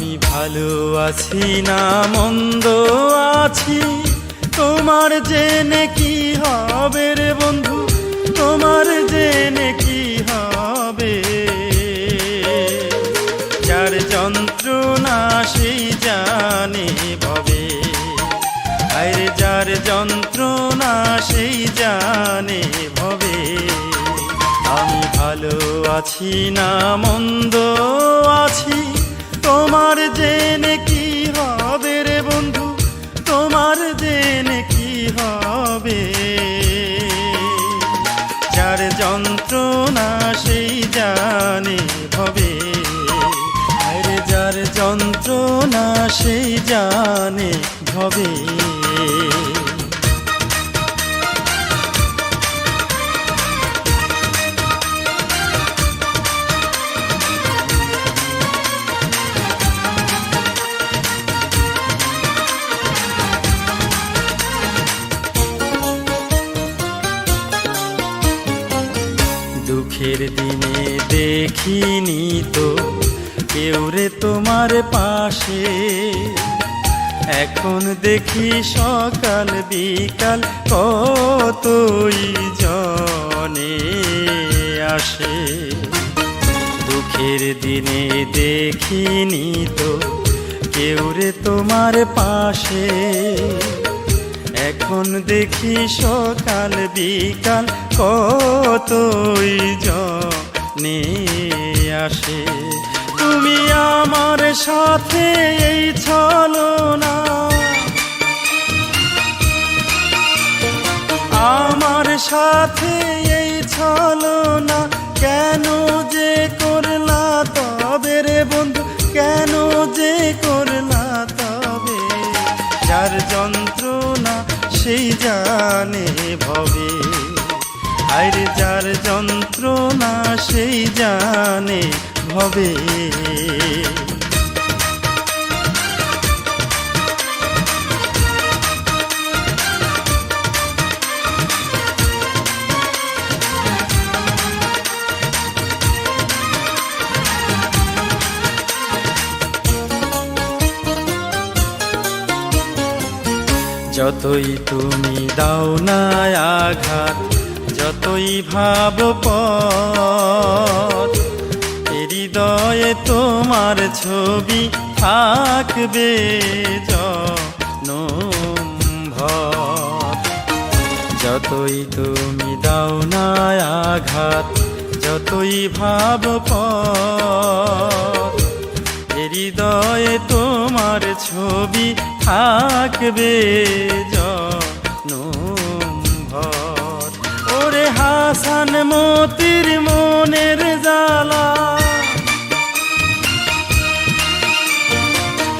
ভালো আছি না মন্দ আছি? তোমার জেনে কি হবে রে বন্ধু? তোমার জেনে কি হবে? যার যন্ত্রণা সেই জানে ভবে। আরে যার যন্ত্রণা সেই জানে ভবে। আমি ভালো আছি না মন্দ আছি? তোমার জেনে কি হবে রে বন্ধু? তোমার জেনে কি হবে? যার যন্ত্রণা সেই জানে ভবে। আরে যার যন্ত্রণা সেই জানে ভবে। দুঃখের দিনে দেখিনি তো, কেউ রে তোমার পাশে। এখন দেখি সকাল, বিকাল কতই জনে আসে। দুঃখের দিনে দেখিনি তো, কেউ রে তোমার পাশে। এখন দেখি সকাল বিকাল কতই জনে আসে। তুমি আমার সাথে এই চলো না আমার সাথে এই চলো না কেন যে করলা তবে রে বন্ধু, কেন যে করলা তবে? যার যন্ত্রণা সেই জানে ভবে। আর যার যন্ত্রণা সেই জানে ভবে। যতই তুমি দাও না আঘাত, যতই ভাব পথ, হৃদয়ে তোমার ছবি থাকবে যতই তুমি দাও না আঘাত, যতই ভাব হৃদয়ে তোমার ছবি থাকবে জনমভর ওরে হাসান মতির মনের জ্বালা।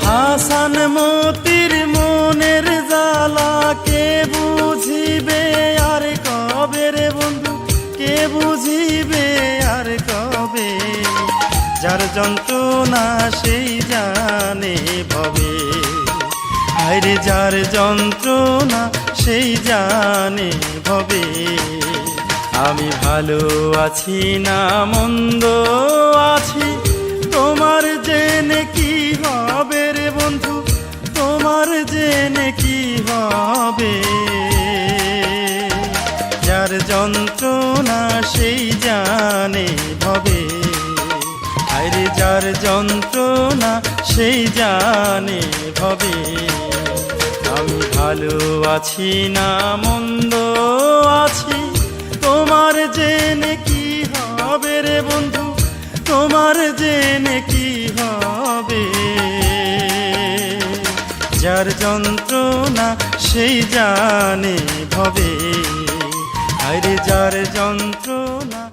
হাসান মতির মনের জালা কে বুঝিবে আর কবে রে বন্ধু? কে বুঝিবে আর কবে? যার যন্ত্রণা সেই জানে ভবে আরে যার যন্ত্রণা, সেই জানে ভবে। আমি ভালো আছি না মন্দ আছি, তোমার জেনে কি হবে রে বন্ধু? তোমার জেনে কি হবে? যার যন্ত্রণা, সেই জানে ভবে। আরে যার যন্ত্রণা, সেই জানে ভবে। আমি ভালো আছি না মন্দ আছি, তোমার জেনে কি হবে রে বন্ধু? তোমার জেনে কি হবে? যার যন্ত্রণা, সেই জানে ভবে। আরে যার যন্ত্রণা